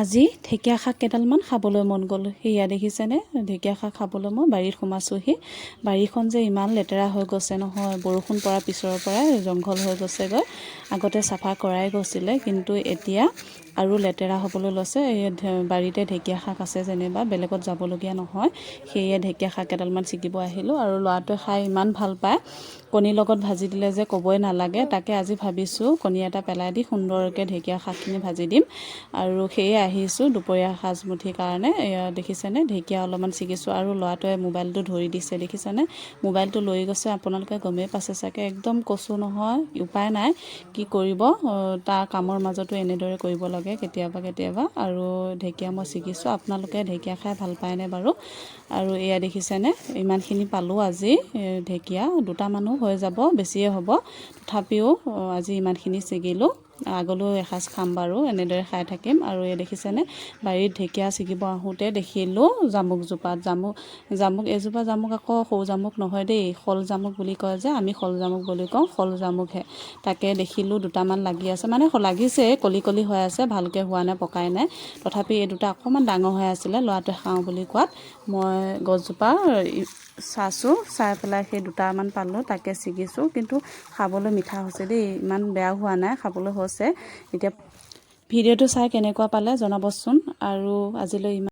আজি ঢেকীয়া শাক কেইডালমান খাবলৈ মন গ'ল। সেয়া দেখিছেনে? ঢেকীয়া শাক খাবলৈ মই বাৰীত সোমাইছোঁহি। বাৰীখন যে ইমান লেতেৰা হৈ গৈছে নহয় বৰষুণ পৰাৰ পিছৰ পৰাই জংঘল হৈ গৈছেগৈ। আগতে চাফা কৰাই গৈছিলে কিন্তু এতিয়া আৰু লেতেৰা হ'বলৈ লৈছে। এই বাৰীতে ঢেকীয়া শাক আছে যেনিবা বেলেগত যাবলগীয়া নহয়। সেয়ে ঢেকীয়া শাক কেইডালমান ছিগিব আহিলোঁ আৰু ল'ৰাটোৱে খাই ইমান ভাল পায়। কণীৰ লগত ভাজি দিলে যে ক'বই নালাগে। তাকে আজি ভাবিছোঁ কণী এটা পেলাই দি সুন্দৰকৈ ঢেকীয়া শাকখিনি ভাজি দিম। আৰু সেয়ে আহিছোঁ দুপৰীয়া সাজমুঠিৰ কাৰণে। দেখিছেনে? ঢেকীয়া অলপমান ছিগিছোঁ আৰু ল'ৰাটোৱে মোবাইলটো ধৰি দিছে দেখিছেনে? মোবাইলটো লৈ গৈছে আপোনালোকে গমেই পাইছে চাগে। একদম কচু নহয় উপায় নাই। কি কৰিব? তাৰ কামৰ মাজতো এনেদৰে কৰিব লাগে কেতিয়াবা কেতিয়াবা। আৰু ঢেকীয়া মই ছিগিছোঁ। আপোনালোকে ঢেকীয়া খাই ভাল পায়নে বাৰু? আৰু এয়া দেখিছেনে? ইমানখিনি পালোঁ আজি ঢেকীয়া। দুটা মানুহ হৈ যাব বেছিয়ে হ'ব। তথাপিও আজি ইমানখিনি ছিগিলোঁ। আগলৈও এসাঁজ খাম বাৰু এনেদৰে খাই থাকিম। আৰু এই দেখিছেনে বাৰীত ঢেকীয়া ছিগিব আহোঁতে দেখিলোঁ জামুকজোপাত জামুক জামুক এজোপা জামুক আকৌ সৰু জামুক নহয় দেই শল জামুক বুলি কয় যে আমি শল জামুক বুলি কওঁ শল জামুকহে। তাকে দেখিলোঁ দুটামান লাগি আছে মানে লাগিছে কলি কলি হৈ আছে ভালকৈ হোৱা নাই পকাই নাই। তথাপি এই দুটা অকণমান ডাঙৰ হৈ আছিলে ল'ৰাটোৱে খাওঁ বুলি কোৱাত। মই গছজোপা চাইছোঁ চাই পেলাই সেই দুটামান পালোঁ তাকে ছিগিছোঁ। কিন্তু খাবলৈ মিঠা হৈছে দেই ইমান বেয়া হোৱা নাই খাবলৈ হৈছে। এতিয়া ভিডিঅ'টো চাই কেনেকুৱা পালে জনাবচোন। আৰু আজিলৈ ইমান